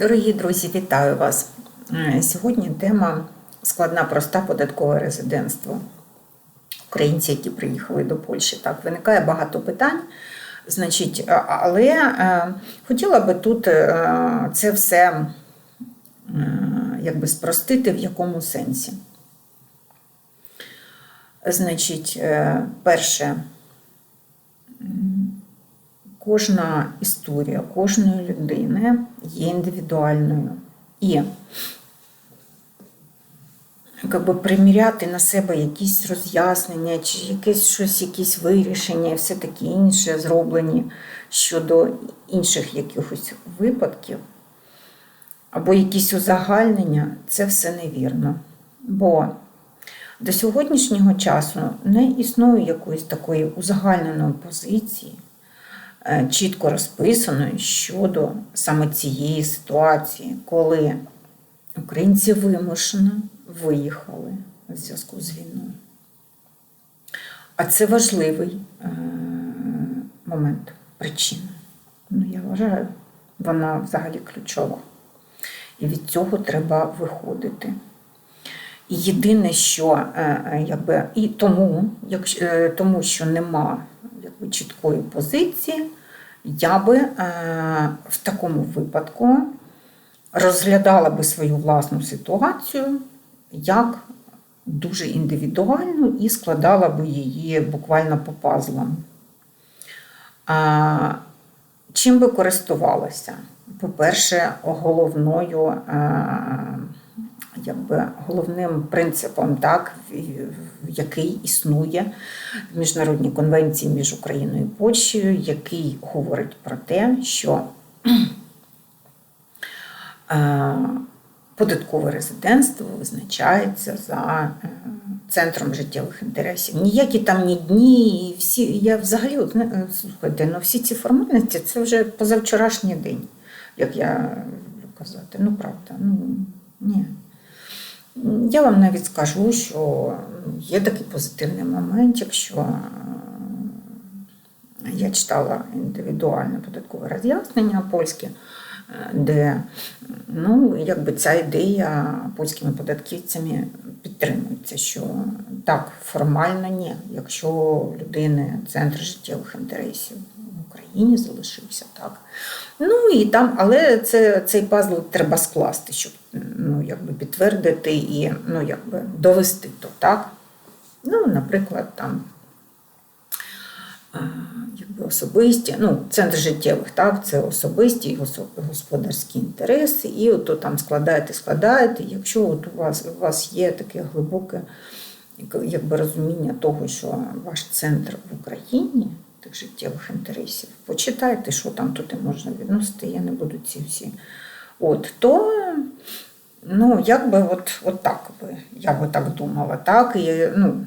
Дорогі друзі, вітаю вас. Е, Сьогодні тема складна, проста податкове резидентство. Українці, які приїхали до Польщі. Так, виникає багато питань. Значить, але е, хотіла би тут е, це все якби спростити в якому сенсі. Значить, перше, кожна історія кожної людини є індивідуальною. І якби приміряти на себе якісь роз'яснення, чи якесь щось, якісь вирішення, і все таке інше зроблені щодо інших якихось випадків, або якісь узагальнення, це все невірно. Бо до сьогоднішнього часу не існує якоїсь такої узагальненої позиції, чітко розписаної щодо саме цієї ситуації, коли українці вимушено виїхали в зв'язку з війною. А це важливий е, момент, причина. Ну, я вважаю, вона взагалі ключова. І від цього треба виходити. І єдине, що е, е, якби, і тому, якщо, е, тому що нема чіткої позиції, я би е, в такому випадку розглядала би свою власну ситуацію як дуже індивідуальну і складала би її буквально по пазлам. А, чим би користувалася? По-перше, головною, е, якби головним принципом, так, який існує в міжнародній конвенції між Україною і Польщею, який говорить про те, що е, податкове резидентство визначається за е, центром життєвих інтересів. Ніякі там ні дні, і всі. Я взагалі е, слухайте, ну всі ці формальності це вже позавчорашній день, як я люблю казати. Ну, правда, ну ні. Я вам навіть скажу, що є такий позитивний момент, що я читала індивідуальне податкове роз'яснення польське, е, де ну, якби ця ідея польськими податківцями підтримується, що так, формально ні. Якщо людини центр життєвих інтересів Україні залишився, так. Ну і там, але це, цей пазл треба скласти, щоб ну, якби підтвердити і ну, якби довести то, так. Ну, наприклад, там якби особисті, ну, центр життєвих, так, це особисті господарські інтереси, і от там складаєте, складаєте. Якщо от у вас у вас є таке глибоке якби розуміння того, що ваш центр в Україні тих життєвих інтересів, почитайте, що там туди можна відносити, я не буду ці всі. От, то ну, якби от, от так би, я би так думала, так, і, ну,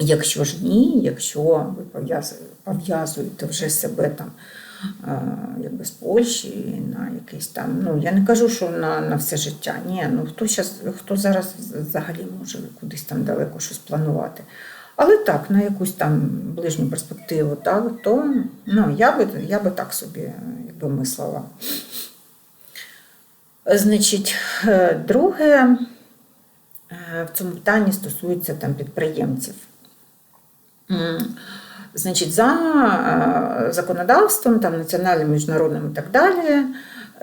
Якщо ж ні, якщо ви пов'язуєте вже себе там е, якби з Польщі на якийсь там, ну я не кажу, що на, на все життя. Ні, ну хто щас, хто зараз взагалі може кудись там далеко щось планувати. Але так, на якусь там ближню перспективу, так, то ну, я би, я би так собі е, якби мислила. Значить, е, друге е, в цьому питанні стосується там підприємців. Значить, за законодавством, там, національним, міжнародним і так далі,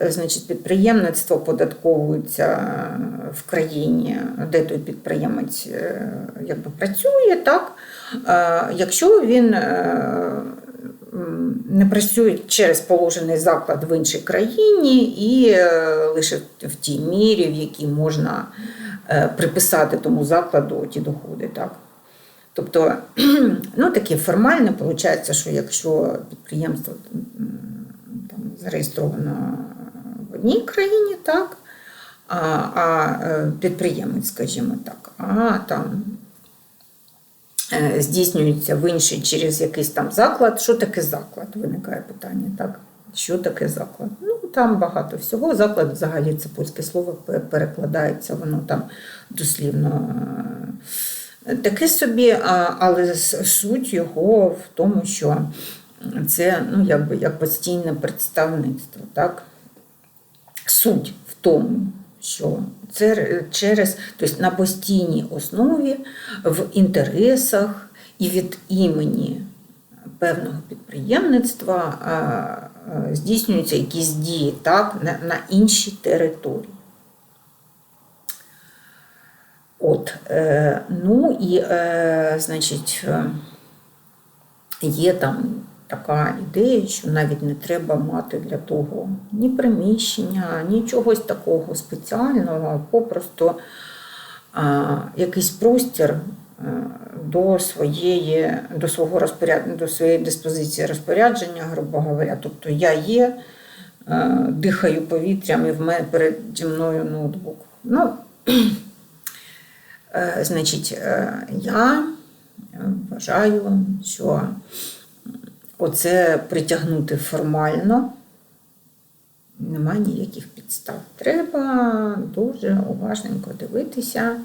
значить, підприємництво податковується е, в країні, де той підприємець е, якби, працює, так? Е, якщо він е, не працює через положений заклад в іншій країні і е, лише в тій мірі, в якій можна е, приписати тому закладу ті доходи. Так? Тобто, ну таке формальне виходить, що якщо підприємство там, зареєстровано одній країні, так, а, а е, підприємець, скажімо так, а там е, здійснюється в інший через якийсь там заклад. Що таке заклад? Виникає питання, так? Що таке заклад? Ну, там багато всього. Заклад взагалі це польське слово перекладається, воно там дослівно. е, Таке собі, але суть його в тому, що це ну, якби, як постійне представництво. Так? Суть в тому, що це через, тобто на постійній основі в інтересах і від імені певного підприємництва здійснюються якісь дії так, на, на іншій території. От, е, ну і, е, значить, е, є там така ідея, що навіть не треба мати для того ні приміщення, ні чогось такого спеціального, попросту а, якийсь простір е, до своєї, до свого розпоряд... до своєї диспозиції розпорядження, грубо говоря. Тобто я є, е, дихаю повітрям і в мене переді мною ноутбук. Ну, Е, Значить, я вважаю, що оце притягнути формально немає ніяких підстав. Треба дуже уважненько дивитися,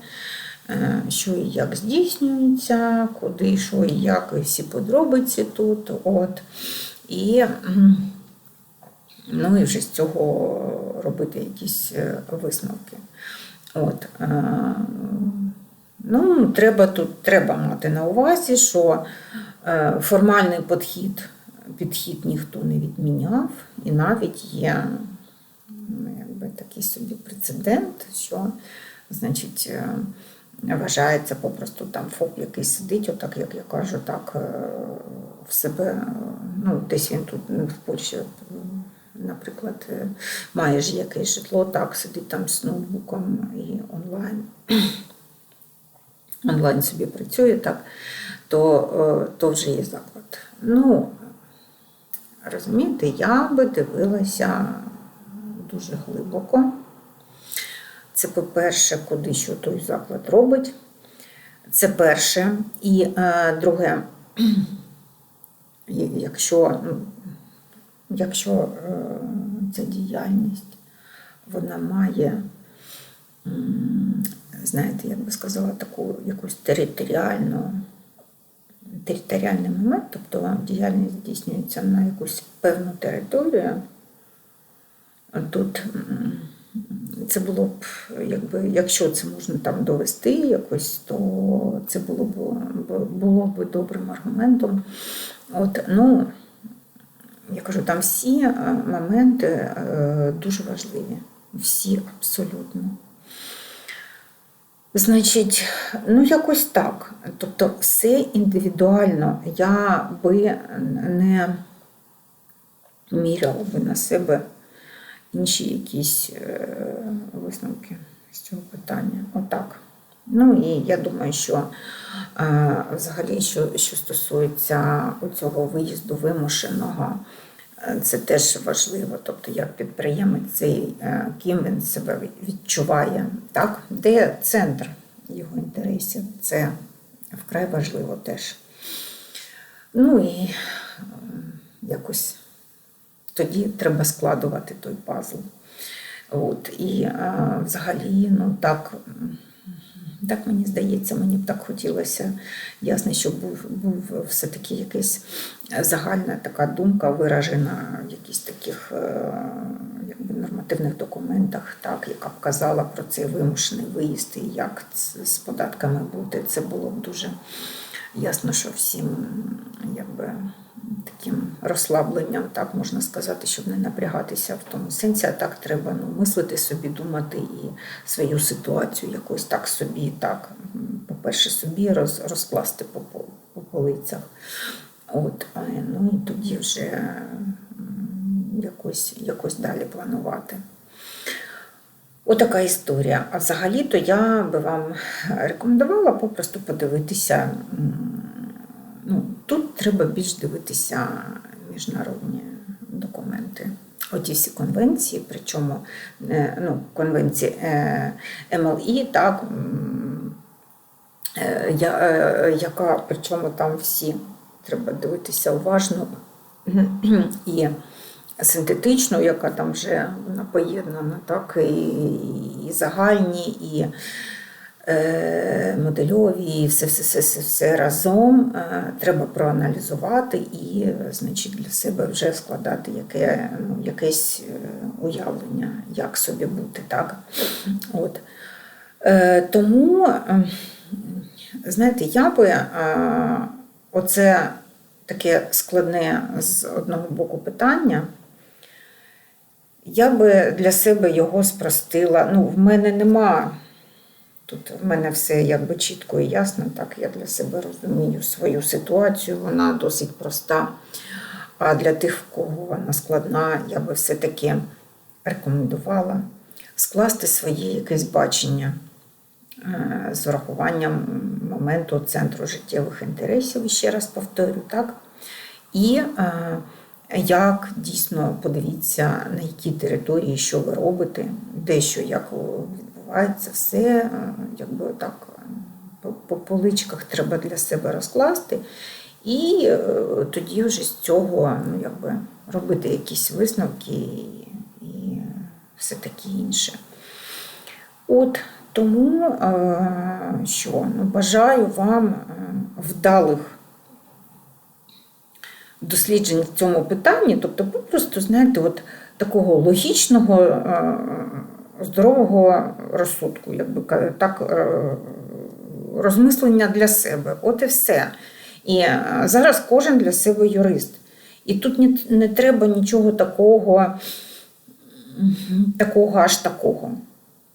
е, що і як здійснюється, куди, що і як, і всі подробиці тут. От. І, ну, і вже з цього робити якісь е, висновки. От, е, ну, треба тут треба мати на увазі, що формальний підхід, підхід ніхто не відміняв, і навіть є ну, якби, такий собі прецедент, що значить, е, вважається попросту там ФОП, який сидить, отак, як я кажу, так е, в себе, е, ну, десь він тут в Польщі наприклад, е, маєш якесь житло, так, сидить там з ноутбуком і онлайн. Онлайн собі працює, так, то, е, то вже є заклад. Ну, розумієте, я би дивилася дуже глибоко. Це, по-перше, куди що той заклад робить. Це перше. І е, друге, якщо ну, якщо е, ця діяльність вона має, знаєте, як би сказала, таку якусь територіальну, територіальний момент, тобто вам діяльність здійснюється на якусь певну територію, тут це було б, якби, якщо це можна там довести якось, то це було б було б добрим аргументом. От, ну, я кажу, там всі е, моменти е, дуже важливі. Всі абсолютно. Значить, ну якось так. Тобто, все індивідуально. Я би не міряла би на себе інші якісь е, висновки з цього питання. Отак. Ну і я думаю, що е, взагалі, що що стосується цього виїзду вимушеного, це теж важливо. Тобто, як підприємець цей, е, ким він себе відчуває, так? де центр його інтересів, це вкрай важливо теж. Ну і якось тоді треба складувати той пазл. От, І а, взагалі, ну так. Так мені здається, мені б так хотілося. Ясно, щоб був був все-таки якась загальна така думка, виражена в якихось таких якби, нормативних документах, так, яка б казала про цей вимушений виїзд і як з податками бути. Це було б дуже ясно, що всім якби, таким розслабленням, так можна сказати, щоб не напрягатися в тому сенсі, а так треба ну, мислити собі, думати і свою ситуацію якось так собі, так, по-перше, собі роз, розкласти по, по, по полицях. От, ну і тоді вже якось, якось далі планувати. Отака історія. А взагалі-то я би вам рекомендувала попросту подивитися. Треба більш дивитися міжнародні документи. Оті всі конвенції, причому ну, конвенції МЛІ, так, яка, причому там всі треба дивитися уважно і синтетичну, яка там вже вона поєднана, так, і, і загальні, і е, модельові, і все, все, все, все, все разом е, треба проаналізувати і, значить, для себе вже складати яке, ну, якесь уявлення, як собі бути, так? От. Е, тому, е, знаєте, я би е, оце таке складне з одного боку питання. Я би для себе його спростила. Ну, в мене нема. Тут в мене все якби чітко і ясно, так я для себе розумію свою ситуацію, вона досить проста. А для тих, в кого вона складна, я би все-таки рекомендувала скласти своє якесь бачення е, з урахуванням моменту центру життєвих інтересів, ще раз повторю, так? І е, як дійсно подивіться, на якій території, що ви робите, де що, як відбувається, все е, якби так по, по поличках треба для себе розкласти. І е, тоді вже з цього ну, якби, робити якісь висновки і, і все таке інше. От тому е, що ну, бажаю вам е, вдалих досліджень в цьому питанні, тобто ви просто знаєте, от такого логічного, е, здорового розсудку, якби так, е, розмислення для себе. От і все. І е, зараз кожен для себе юрист. І тут не, треба нічого такого, такого аж такого.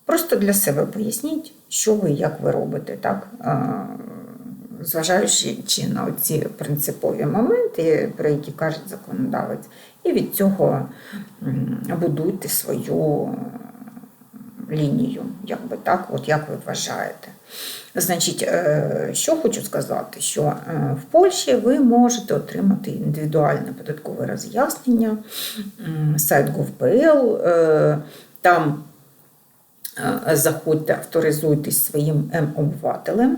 Просто для себе поясніть, що ви і як ви робите, так? Зважаючи чи на ці принципові моменти, про які каже законодавець, і від цього будуйте свою лінію, як би так, от як ви вважаєте. Значить, е, що хочу сказати, що е, в Польщі ви можете отримати індивідуальне податкове роз'яснення, сайт gov.pl, е, там заходьте, авторизуйтесь своїм М-обивателем,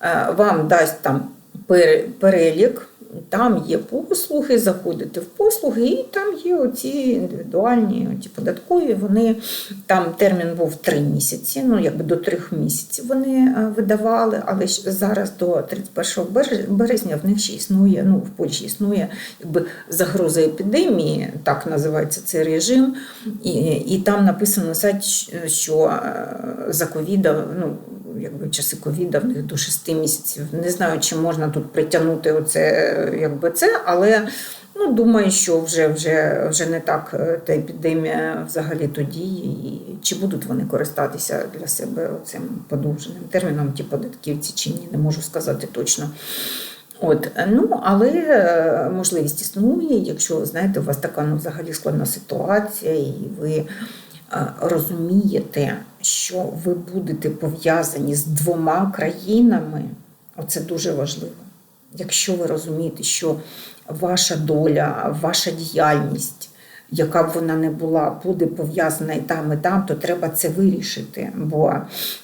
Е, вам дасть там перелік, там є послуги, заходите в послуги, і там є оці індивідуальні оті податкові. Вони там термін був три місяці, ну якби до трьох місяців вони е, видавали, але зараз до 31 березня в них ще існує, ну в Польщі існує якби загроза епідемії, так називається цей режим. І, і там написано на сайті, що е, за ковіда, ну якби часи ковіда в них до 6 місяців. Не знаю, чи можна тут притягнути оце, е, якби це, але ну, думаю, що вже, вже, вже не так е, та епідемія взагалі тоді, і чи будуть вони користатися для себе цим подовженим терміном, ті податківці, чи ні, не можу сказати точно. От, ну, але е, можливість існує, якщо знаєте, у вас така ну, взагалі складна ситуація, і ви розумієте, що ви будете пов'язані з двома країнами, оце дуже важливо. Якщо ви розумієте, що ваша доля, ваша діяльність, яка б вона не була, буде пов'язана і там, і там, то треба це вирішити. Бо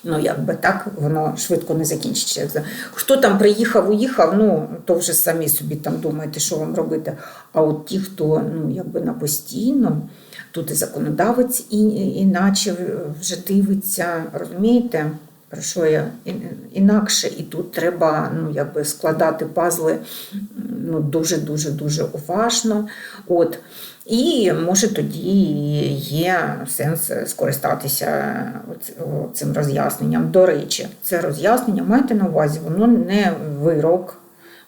ну якби так воно швидко не закінчиться. Хто там приїхав, уїхав, ну то вже самі собі там думаєте, що вам робити. А от ті, хто ну якби на постійно, тут і законодавець і, іначе вже дивиться, розумієте? Про що я інакше, і тут треба ну, якби складати пазли ну, дуже дуже дуже уважно. От. І може тоді є сенс скористатися цим роз'ясненням. До речі, це роз'яснення майте на увазі, воно не вирок,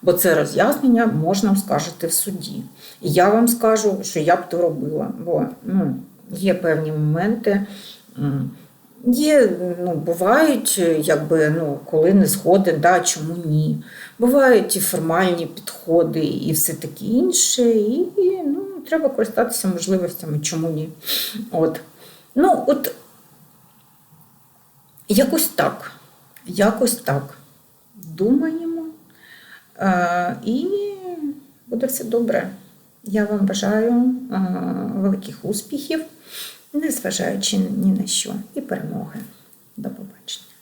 бо це роз'яснення можна оскаржити в суді. І я вам скажу, що я б то робила, бо ну, є певні моменти. Є, ну, бувають, якби, ну, коли не згоден, да, чому ні. Бувають і формальні підходи, і все таке інше. І ну, треба користатися можливостями, чому ні. От. Ну, от якось так. Якось так. Думаємо. Е, і буде все добре. Я вам бажаю е, великих успіхів, незважаючи ні на що, і перемоги. До побачення.